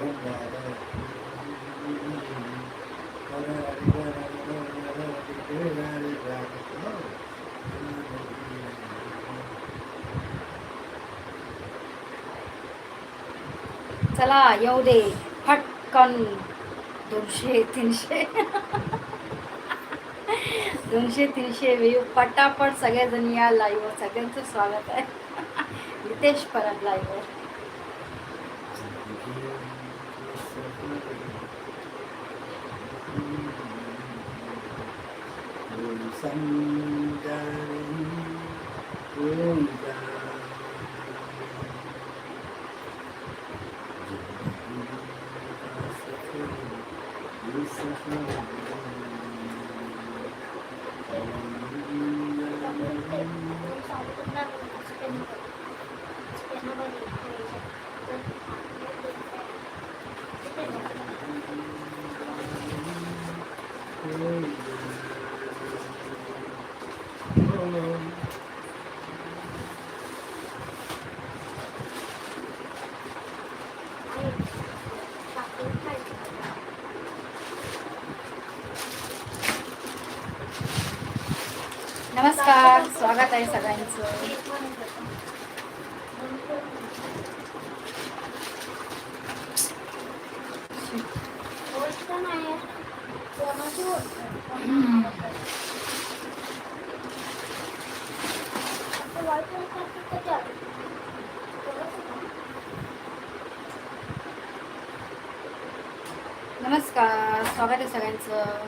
चला येऊ दे. फटकन दोनशे तीनशे. दोनशे तीनशे. व्ह्यू पटापट सगळेजण या लाईव्हवर सगळ्यांचं स्वागत आहे. नितेश परत लाईव्हवर नमस्कार स्वागत आहे सगळ्यांचं नमस्कार स्वागत आहे सगळ्यांचं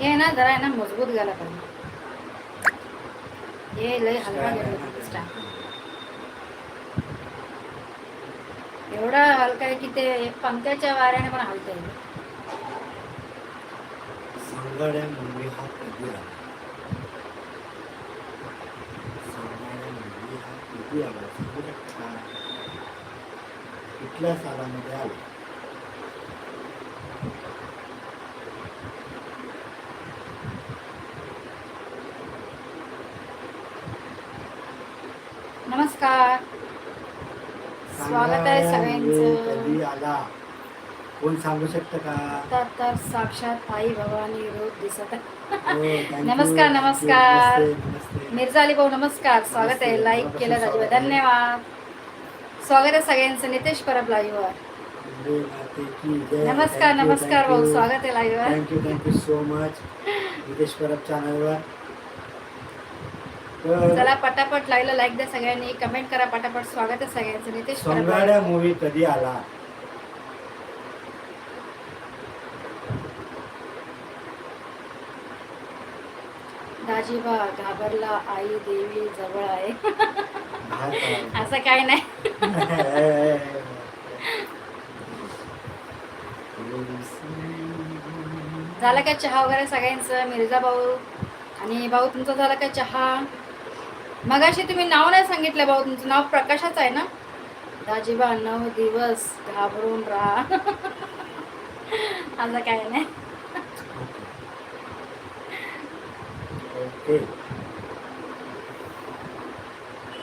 हे ना जरा आहे ना मजबूत गेला पाहिजे. हे लय हलका स्टॅम्प एवढा हलका आहे की ते पंख्याच्या वाऱ्याने पण हलता येईल सांगाड्या मुंबई हा कधी आला सांगाड्या मुंबई हा कधी आला सांगू शकता कुठल्या सालामध्ये आला नमस्कार स्वागत आहे कधी आला? कोण सांगू शकतं का? तर तर साक्षात आई भवानी रोज दिसत. आहे हो, thank you, नमस्कार. नमस्कार. नमस्ते, नमस्ते. मिर्झा अली भाऊ नमस्कार. स्वागत आहे. लाईक केलं राजू धन्यवाद. स्वागत आहे सगळ्यांचं. नितेश परब लाईव्हवर वंदे माते की जय. नमस्कार Thank you, नमस्कार thank भाऊ. you. स्वागत आहे लाईव्हवर thank you thank you so much Nitesh Parab चॅनलवर चला पटापट लाईव्हला लाईक द्या सगळ्यांनी. कमेंट करा पटापट. स्वागत आहे सगळ्यांचं. नितेश सोंगाड्या मूवी कधी आला? दाजीबा घाबरला आई देवी जवळ आहे. असं काय नाही. झालं का चहा वगैरे सगळ्यांचं? मिर्झा भाऊ. आणि भाऊ तुमचा झाला का चहा? मगाशी तुम्ही नाव नाही सांगितलं भाऊ तुमचं नाव प्रकाशाच आहे ना? दाजीबा नऊ दिवस घाबरून राहा. असं काय नाही.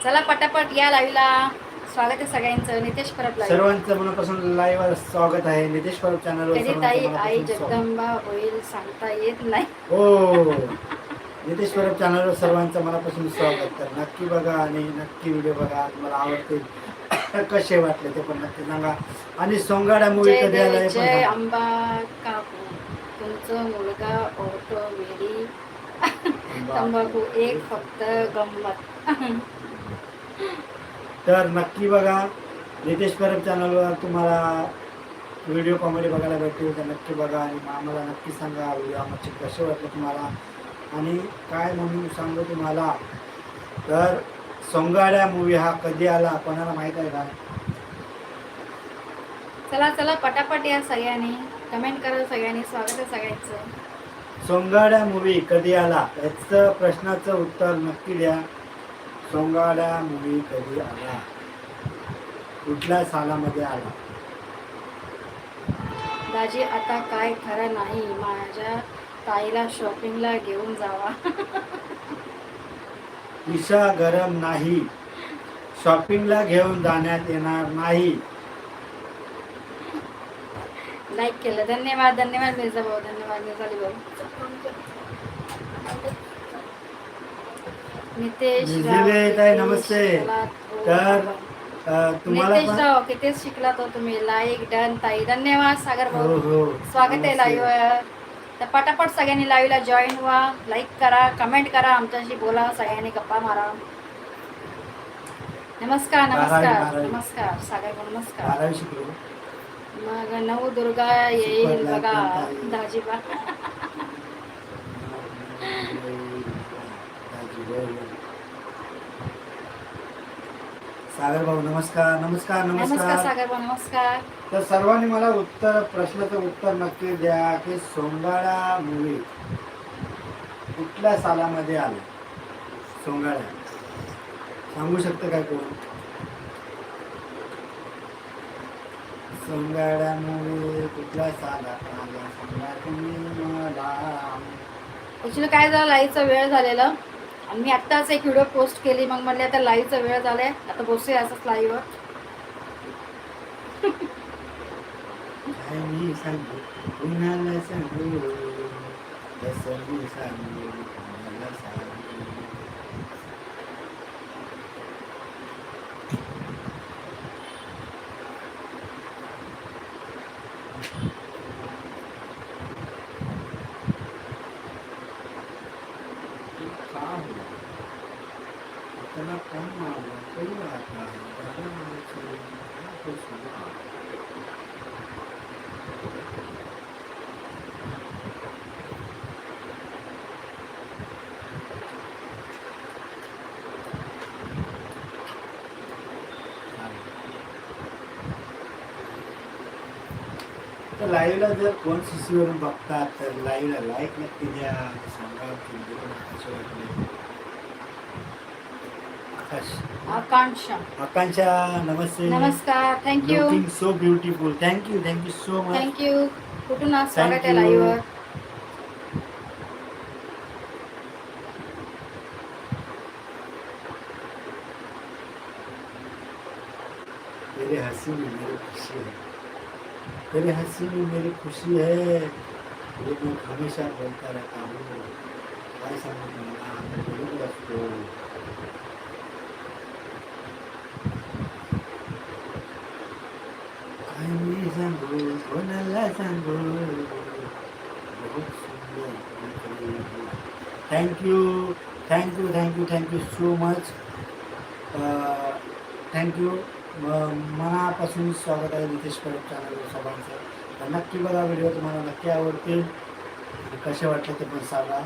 चला पटापट या लाईव्हला स्वागत आहे सगळ्यांचं. नितेश परब सर्वांचं मनापासून लाईव्ह स्वागत आहे. नितेश परब चॅनलवर कधी ताई आई. जगदंबा होईल सांगता येत नाही. हो. नितेश परब चॅनलवर सर्वांचं मनापासून स्वागत तर नक्की बघा आणि नक्की व्हिडिओ बघा. तुम्हाला आवडतील. कसे वाटले ते पण नक्की सांगा. आणि सोंगाड्या मूवी जय कधी आला देव पण जय सांगा. आंबा काकू. तुमचं मुलगा ओढतो वेडी तंबाखू एक फक्त गंमत. तर नक्की बघा. नितेश परब चॅनलवर तुम्हाला व्हिडिओ कॉमेडी बघायला भेटेल तर नक्की बघा आणि आम्हाला नक्की सांगा. व्हिडिओ आमचे कसे वाटले तुम्हाला? आणि काय म्हणून सांगू तुम्हाला? तर सोंगाड्या मूवी हा कधी आला? कोणाला माहीत आहे का? चला चला पटापट या सगळ्यांनी. कमेंट करा सगळ्यांनी. स्वागत आहे सगळ्यांचं. सोंगाड्या मूवी कधी आला? याचं प्रश्नाचं उत्तर नक्की द्या. सोंगाड्या मूवी कधी आला? कुठल्या सालामध्ये आला? दाजी आता काय खरं नाही. माझ्या ताईला शॉपिंगला घेऊन जावा. ईशा गरम नाही. शॉपिंगला घेऊन जाण्यात येणार नाही. लाईक केलं. धन्यवाद धन्यवाद मिर्झा भाऊ धन्यवाद मिर्झाली भाऊ. नितेश नमस्ते. हो तर तुम्हाला नितेश पण राव किती शिकलात हो तुम्ही? लाईक डन ताई. धन्यवाद सागर हो भाऊ. हो स्वागत आहे. लाईव्ह तर पटापट सगळ्यांनी लाईव्हला जॉईन व्हा लाईक करा कमेंट करा आमच्याशी बोला सगळ्यांनी गप्पा मारा. नमस्कार नमस्कार. नमस्कार सागर नमस्कार. मग नऊ दुर्गा येईल बघा लाईक पण ताई. दाजीबा सागर भाऊ नमस्कार नमस्कार नमस्कार. नमस्कार सागर भाऊ नमस्कार. तर सर्वांनी मला उत्तर प्रश्नाचं उत्तर नक्की द्या की सोंगाडा मूवी कुठल्या सालामध्ये आला? सोंगाड्या सांगू शकतं काय कोण? सोंगाड्या मूवी कुठल्या सालात आला? सांगा तुम्ही मला. काय झालं लाईव्हचा वेळ झालेला. आणि मी आत्ताच एक व्हिडिओ पोस्ट केली मग म्हणले आता लाईव्हचा वेळ झाला आहे आता बसूया असंच लाईव्हवर काय मी सांगू कुणाला सांगू कसं मी सांगू कुणाला सांगू का हुआ? इतना कम मांगा कोई बात नहीं ज़्यादा मांगना चाहिए हाँ, कुछ हुआ तर लाईव्हला जर कोण शिशीवरून बघतात तर लाईव्हला लाईक नक्की द्या. सांगा आकांक्षा. आकांक्षा नमस्ते. नमस्कार. Thank you so beautiful thank you thank you so much thank you कुठून आज स्वागत आहे. लाईव्हवर तेरे हंसी मेरी खुशी है। मेरी हंसी में मेरी खुशी है। ये मैं हमेशा बोलता रहता हूँ ऐसा सांगू तुम्हाला आता बोलत असतो काय मी सांगू कोणाला सांगू बहुत सुंदर thank you thank you thank you thank you so much thank you मनापासून स्वागत आहे नितेश परब चॅनलवर सर्वांचं तर नक्की बघा व्हिडिओ तुम्हाला नक्की आवडतील. कसे वाटले ते पण सांगा.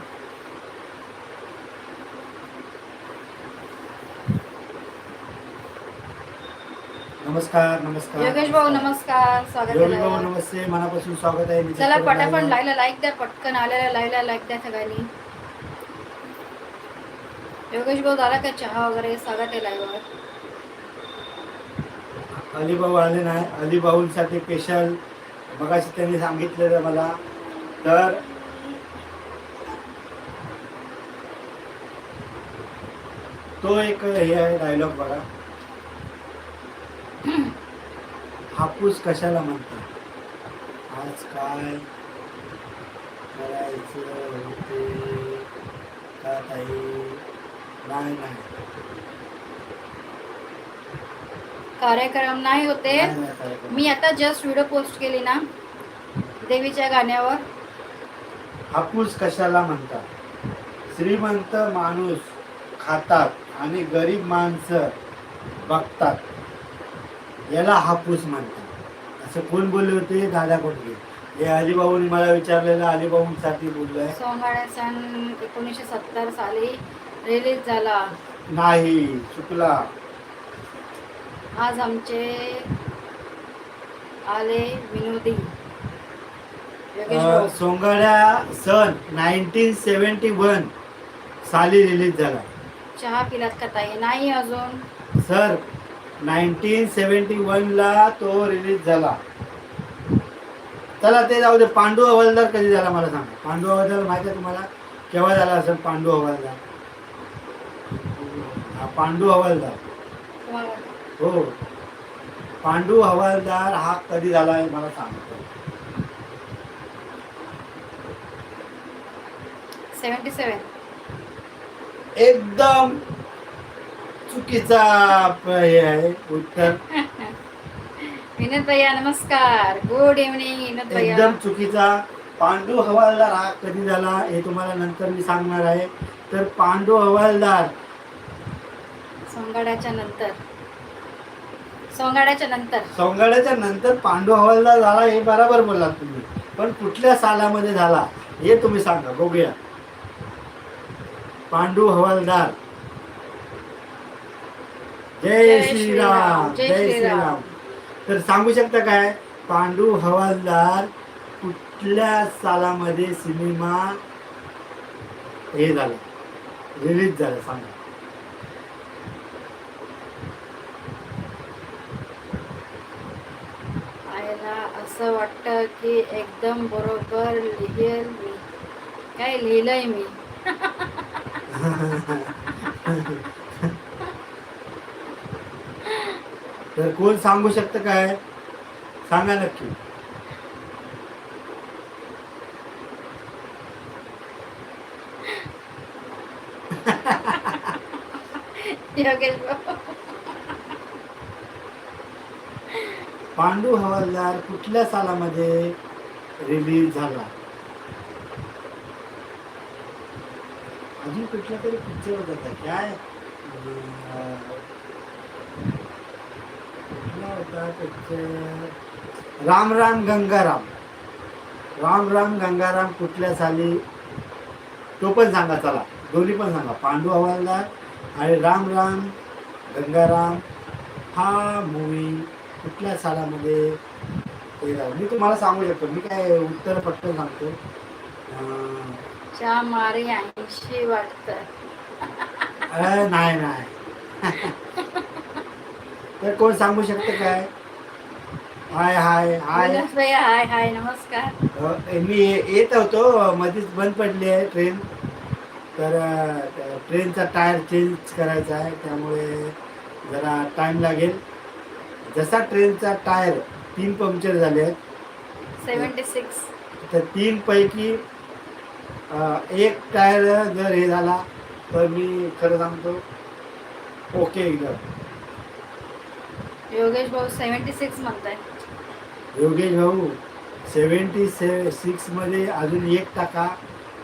नमस्कार नमस्कार योगेश भाऊ नमस्कार. स्वागत आहे योगेश भाऊ. नमस्ते. मनापासून स्वागत आहे नितेश चला पटापट. लाईव्हला लाईक द्या पटकन आलेल्या लाईव्हला लाईक द्या सगळ्यांनी. योगेश भाऊ झाला का चहा वगैरे? स्वागत आहे लाईव्हवर अलिभाऊ आले नाही. अलिभाऊंसाठी स्पेशल मगाशी त्यांनी सांगितलेलं मला. तर तो एक हे आहे डायलॉग बघा. हापूस कशाला म्हणतात? आज काय करायचं होते? का ताई? नाही नाही. कार्यक्रम नाही होते. मी आता जस्ट व्हिडिओ पोस्ट केली ना देवीच्या गाण्यावर. हापूस कशाला म्हणतात? श्रीमंत माणूस खातात आणि गरीब माणसं बघतात. याला हापूस म्हणतात. असं कोण बोलले होते? दादा कोणते हे अलिभाऊनी मला विचारलेलं अलिभाऊंसाठी बोललोय. सोंगाड्या सण एकोणीसशे सत्तर साली रिलीज झाला. नाही चुकला. आज आमचे आले विनोदी. सोंगाड्या सन नाईन्टीन सेवन्टी वन साली रिलीज झाला. चहा पिलात का ताई? नाही अजून. सर नाईन्टीन सेवन्टी वनला तो रिलीज झाला. चला ते जाऊ दे. पांडू हवालदार कधी झाला मला सांगा. पांडू हवालदार माहिती आहे तुम्हाला? केव्हा झाला असेल पांडू हवालदार? हा, पांडू हवालदार. हो. पांडू हवालदार हा कधी झाला आहे मला सांगतो सेवन्टी सेवन एकदम चुकीचा हे आहे उत्तर. विनोद भैया नमस्कार. गुड इव्हनिंग विनोद भैया एकदम चुकीचा. पांडू हवालदार हा कधी झाला हे तुम्हाला नंतर मी सांगणार आहे. तर पांडू हवालदार. सोंगाड्याच्या नंतर. सोंगाड्याच्या नंतर. सोंगाड्याच्या नंतर पांडू हवालदार झाला हे बरोबर बोललात तुम्ही. पण कुठल्या सालामध्ये झाला हे तुम्ही सांगा बघूया. पांडू हवालदार. जय श्रीराम जय. श्रीराम. तर सांगू शकता काय? पांडू हवालदार कुठल्या सालामध्ये सिनेमा हे झाला रिलीज झाला सांगा. आयला असं वाटतं की एकदम बरोबर लिहिल मी. काय लिहिलंय मी? तर कोण सांगू शकतं काय? सांगा नक्की. योगेश भाऊ. पांडू हवालदार कुठल्या सालामध्ये रिलीज झाला? अजून कुठला तरी पिक्चर होता काय? कुठला होता पिक्चर राम राम गंगाराम. राम राम गंगाराम कुठल्या साली? तो पण सांगा चला. दोन्ही पण सांगा. पांडू हवालदार आणि राम राम गंगाराम. हा मूवी कुठल्या सालामध्ये? हे झालं मी तुम्हाला सांगू शकतो. मी काय उत्तर पटकन सांगतो. अं, च्या मारी ऐंशी वाटतं. अं, नाही नाही. तर कोण सांगू शकतं काय? हाय हाय हाय. हाय हाय नमस्कार. अ, मी ये- येत होतो. मध्येच बंद पडली आहे ट्रेन. तर अ, ट्रेनचा टायर चेंज करायचा आहे. त्यामुळे जरा टाईम लागेल. जसा ट्रेनचा टायर तीन पंक्चर झाले आहेत सेवन्टी सिक्स. तर तीन पैकी एक टायर जर हे झाला तर मी खरं सांगतो ओके एकदम. योगेश भाऊ सेवन्टी सिक्स म्हणताय. योगेश भाऊ सेवन्टी से सिक्समध्ये अजून एक टाका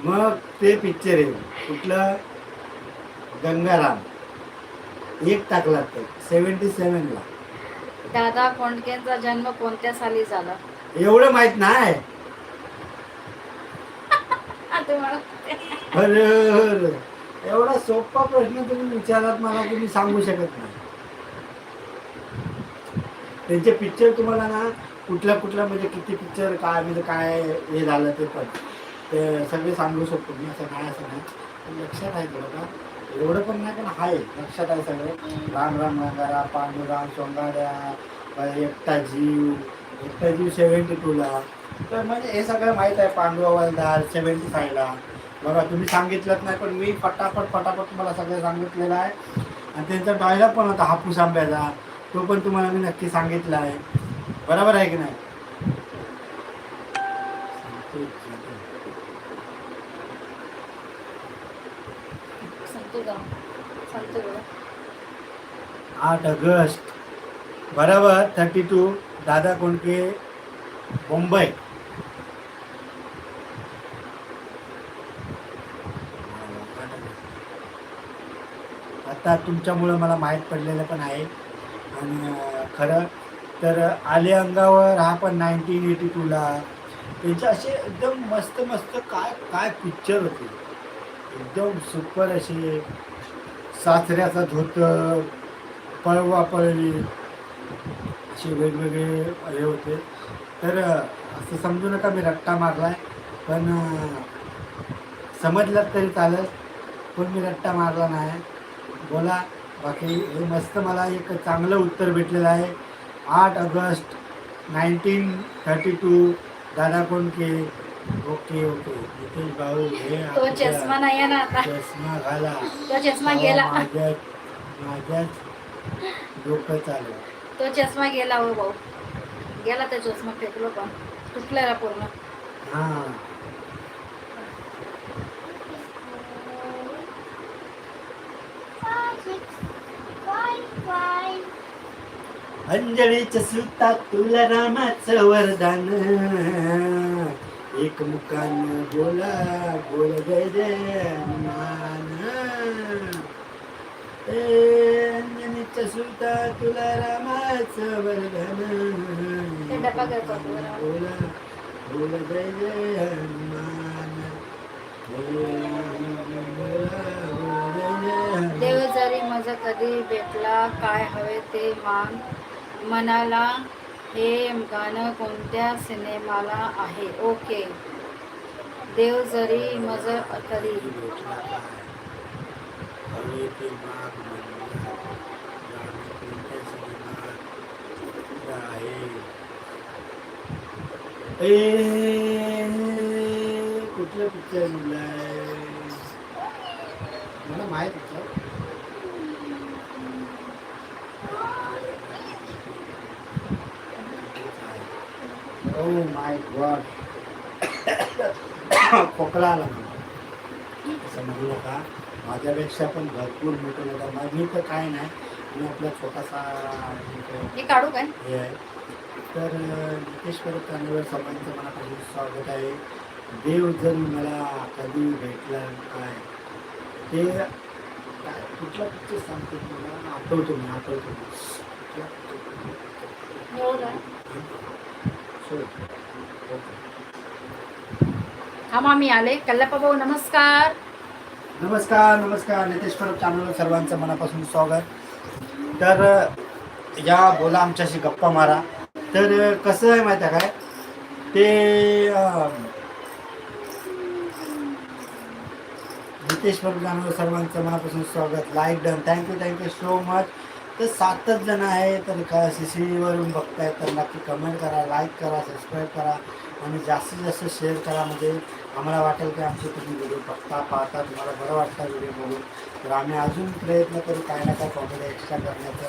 मग ते पिक्चर आहे कुठलं? गंगाराम. एक टाकला तर सेवन्टी सेवनला. दादा कोंडकेंचा जन्म कोणत्या साली झाला? एवढं माहीत नाही. तुम्हाला. एवढा सोपा प्रश्न तुम्ही विचारात मला तुम्ही सांगू शकत नाही. त्यांचे पिक्चर तुम्हाला ना कुठल्या कुठल्या म्हणजे किती पिक्चर काय म्हणजे काय हे झालं ते पण. ते सगळे सांगू शकतो मी असं नाही असं नाही. पण लक्षात आहे थोडं का एवढं पण नाही पण आहे. लक्षात आहे सगळं. राम राम रंगारा पांडुराम सोंगाड्या एकटा जीव एकटा जीव सेव्हन्टी टूला तर म्हणजे हे सगळं माहीत आहे पांडू हवालदार सेव्हन्टी फायला बघा तुम्ही सांगितलंच नाही पण मी फटाफट फटाफट तुम्हाला सगळं सांगितलेलं आहे. आणि त्यांचा डायलॉग पण होता हापूस आंब्याचा. तो पण तुम्हाला मी नक्की सांगितला आहे. बरोबर आहे की नाही सांगतो का सांगतो का आठ ऑगस्ट. बरोबर थर्टी टू दादा कोंडके मुंबई. आता तुमच्यामुळं मला माहीत पडलेलं पण आहे. आणि खरं तर आले अंगावर हा पण नाईन्टीन एटी टूला त्यांचे असे एकदम मस्त मस्त काय काय पिक्चर होते. एकदम सुपर असे. सासऱ्याचा धोतर पळवा पळवी असे वेगवेगळे हे होते. तर असं समजू नका मी रट्टा मारलाय पण अं, समजलात तरी चालेल पण मी रट्टा मारला नाही. बोला बाकी हे मस्त मला एक चांगलं उत्तर भेटलेलं आहे. आठ ऑगस्ट नाईन्टीन थर्टी टू दादा कोणके ओके ओके. नितेश भाऊ हे तो आपल्या चष्मा नाही आहे ना आता. चष्मा घाला. तो चष्मा गेला. माझ्या माझ्याच डोकं चालू. तो चष्मा गेला हो भाऊ. गेला तो चष्मा फेकलो पण. तुटलेला पूर्ण. हां. अंजळीच्या सुता तुला रामाचं वरदान. एक मुकान बोला बोल जय जय अंजनीच्या सुता तुला रामाचं बोला, बोला, बोल जय जय हनुमान. देव जरी माझं कधी भेटला काय हवे ते मान मनाला हे गाणं कोणत्या सिनेमाला आहे? ओके. देव जरी मज तरी. भेटला कुठलं पिक्चर मला माहीत ओ माय गॉड खोकला आला. मला. असं म्हणू नका. माझ्यापेक्षा पण भरपूर मोठं होता माझी तर काय नाही. मी आपला छोटासा हे काढू काय? हे आहे. तर नितेश परब सर्वांचं मनापासून स्वागत आहे. देव जर मला कधी भेटला काय? ते काय? कुठला पिक्चर सांगतो मला आठवतो मी आठवतो मी. हा मामी आले. कल्लापा भाऊ नमस्कार. नमस्कार नमस्कार. नितेश परब चॅनलवर सर्वांचं मनापासून स्वागत. तर या बोला आमच्याशी गप्पा मारा. तर कसं आहे माहिती आहे काय? ते नितेश परब चॅनलवर सर्वांचं मनापासून स्वागत. Like done thank you thank you so much तर सातच जण आहे तर का सी सी व्हीवरून बघताय तर नक्की कमेंट करा लाईक करा सबस्क्राईब करा आणि जास्तीत जास्त शेअर करा. म्हणजे आम्हाला वाटेल की आमचे तुम्ही व्हिडिओ बघता पाहता तुम्हाला बरं वाटतं व्हिडिओ बघून. तर आम्ही अजून प्रयत्न करू काय ना काय कॉमेडी एक्स्ट्रा करण्याचं.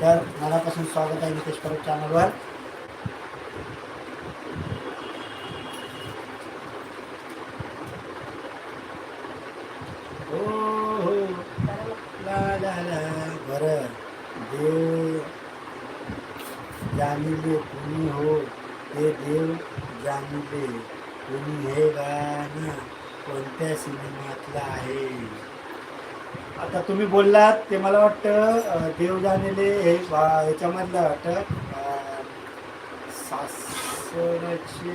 तर मनापासून स्वागत आहे नितेश परब चॅनलवर हो हो ला ला ला बरं देव जाणिले कुणी हो ते देव जाणिले तुम्ही हे गाणं कोणत्या सिनेमातलं आहे? आता तुम्ही बोललात ते मला वाटतं देव जाणेले हे ह्याच्यामधलं वाटतं अं,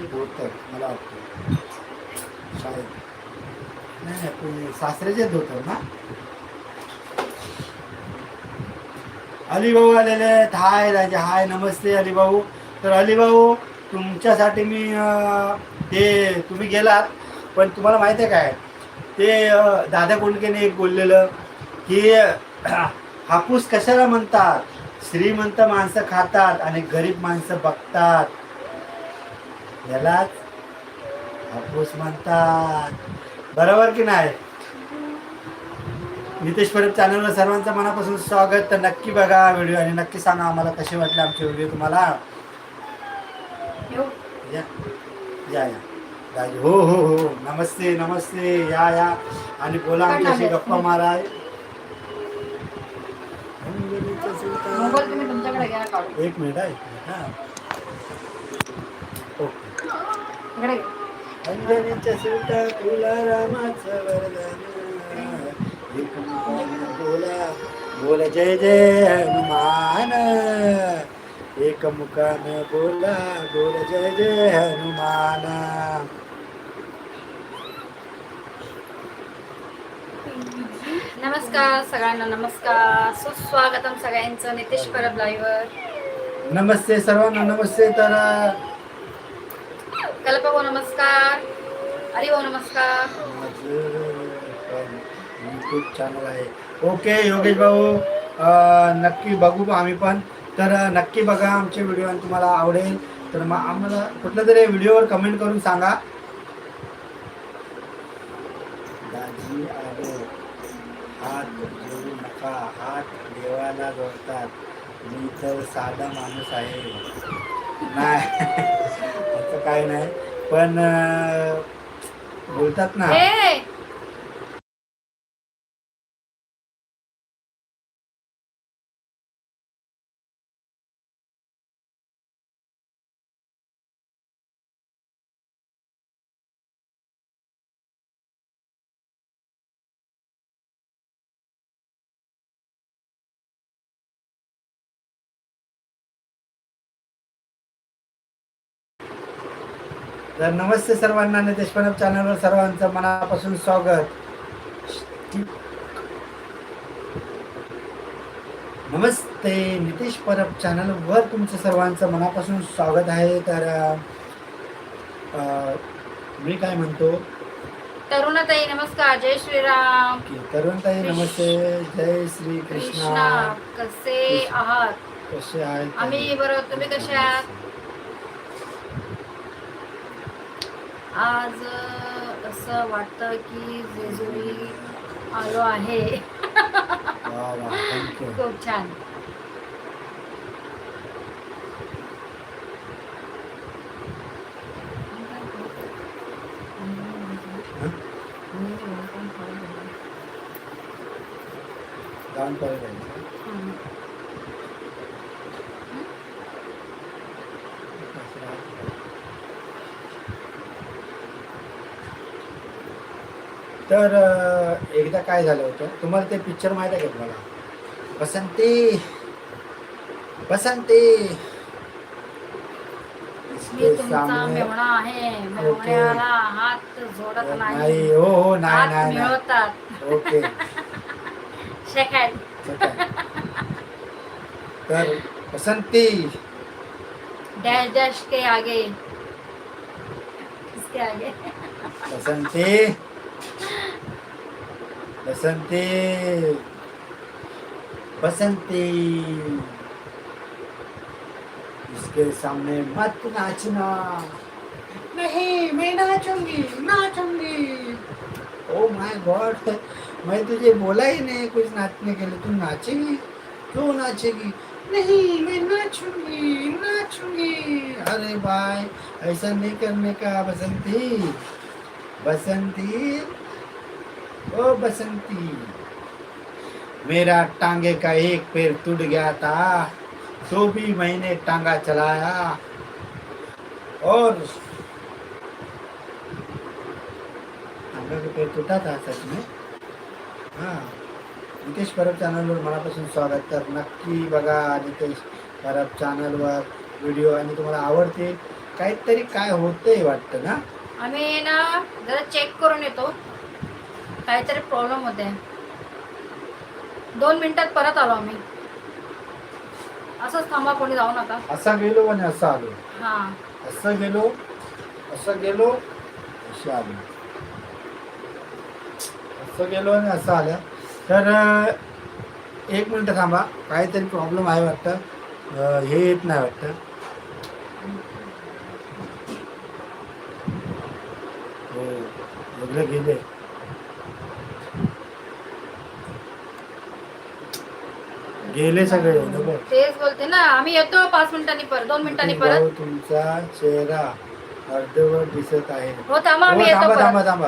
धोतर मला वाटतं. शाळेत. नाही नाही सासऱ्याचे धोतर ना? अलीभाऊ आलेले आहेत. हाय राजा हाय नमस्ते अलीभाऊ तर अलीभाऊ तुमच्यासाठी मी ते तुम्ही गेलात पण तुम्हाला माहिती आहे काय? ते दादा कोंडकेने एक बोललेलं की हापूस कशाला म्हणतात? श्रीमंत माणसं खातात आणि गरीब माणसं बघतात. यालाच हापूस म्हणतात. बरोबर की नाही? नितेश परब चॅनलवर सर्वांचं मनापासून स्वागत. तर नक्की बघा व्हिडिओ आणि नक्की सांगा आम्हाला कसे वाटले आमचे व्हिडिओ तुम्हाला. या या. राजू हो हो हो. नमस्ते नमस्ते. या या. आणि बोला आमच्याशी गप्पा मारा. एक मिनिट आहे हा. अंजनीच्या सुटा तुला रामाचं वरदान. बोला. बोला जय जय हनुमान. एक मुखानं बोला बोल जय जय हनुमान. नमस्कार सगळ्यांना नमस्कार. सुस्वागतम सगळ्यांचं नितेश परब लाईव्हवर नमस्ते सर्वांना नमस्ते तर. कल्पा भाऊ नमस्कार. हरी नमस्कार. यूट्यूब चॅनल आहे. ओके योगेश भाऊ नक्की बघू आम्ही पण. तर नक्की बघा आमचे व्हिडिओ आणि तुम्हाला आवडेल. तर मग आम्हाला कुठल्या तरी व्हिडिओवर कमेंट करून सांगा. दाजी आलो. हात जोडू नका. हात देवाला जोडतात. मी तर साधा माणूस आहे. नाही. असं काय नाही. पण बोलतात ना. तर नमस्ते सर्वांना नितेश परब चॅनलवर सर्वांचं मनापासून स्वागत. नमस्ते नितेश परब चॅनलवर तुमचं सर्वांचं मनापासून स्वागत आहे. तर अं, मी काय म्हणतो? तरुणताई नमस्कार जय श्रीराम. की तरुणताई नमस्ते जय श्री कृष्णा कृष्णा. कसे आहात? कसे आहेत? आम्ही बरोबर तुम्ही कसे आहात? आज असं वाटतं की जेजुरी आलो आहे. खूप छान. जाऊन पाहिजे तर एकदा काय झालं होतं तुम्हाला ते पिक्चर माहिती आहे का तुम्हाला? बसंती बसंती. मी इसके तुमचा सामने- मेवणा आहे मेवण्याला हात जोडत नाही. हो हो नाही हात नाही ओके. तर बसंती. डैश डैश के आगे. इसके आगे? बसंती. बसंती बसंती। इसके सामने मत नाचना। नहीं मैं नाचूँगी नाचूँगी। ओ माय गॉड मैं तुझे बोला ही नहीं कुछ नाचने के लिए तू नाचेगी? क्यों नाचेगी? नहीं मैं नाचूँगी नाचूँगी। अरे भाई ऐसा नहीं करने का बसंती। बसंती ओ बसंती। मेरा टांगे का एक पैर टूट गया था तो भी मैंने टांगा चलाया। और टांगा का पैर टूटा था सच में। हाँ नितेश परब चॅनलवर मनापासून स्वागत तर नक्की बघा नितेश परब चॅनलवर व्हिडिओ आणि तुम्हाला आवडते काहीतरी काय होतंय वाटतं ना? आम्ही ना जरा चेक करून येतो. काहीतरी प्रॉब्लेम होते. दोन मिनिटात परत आलो आम्ही. असंच थांबा कोणी जाऊ नका. असा गेलो आणि असं आलो. हा. असं गेलो असं गेलो असे आलो. असं गेलो आणि असं आलं तर एक मिनटं थांबा. काहीतरी प्रॉब्लेम आहे वाटतं. हे येत नाही वाटतं. हो गेले. गेले सगळे तेच बोलते ना आम्ही येतो पाच मिनिटांनी परत दोन मिनिटांनी भाऊ, परत. तुमचा चेहरा अर्धवट दिसत आहे. हो थांबा हो, आम्ही येतो थांबा परत. थांबा थांबा.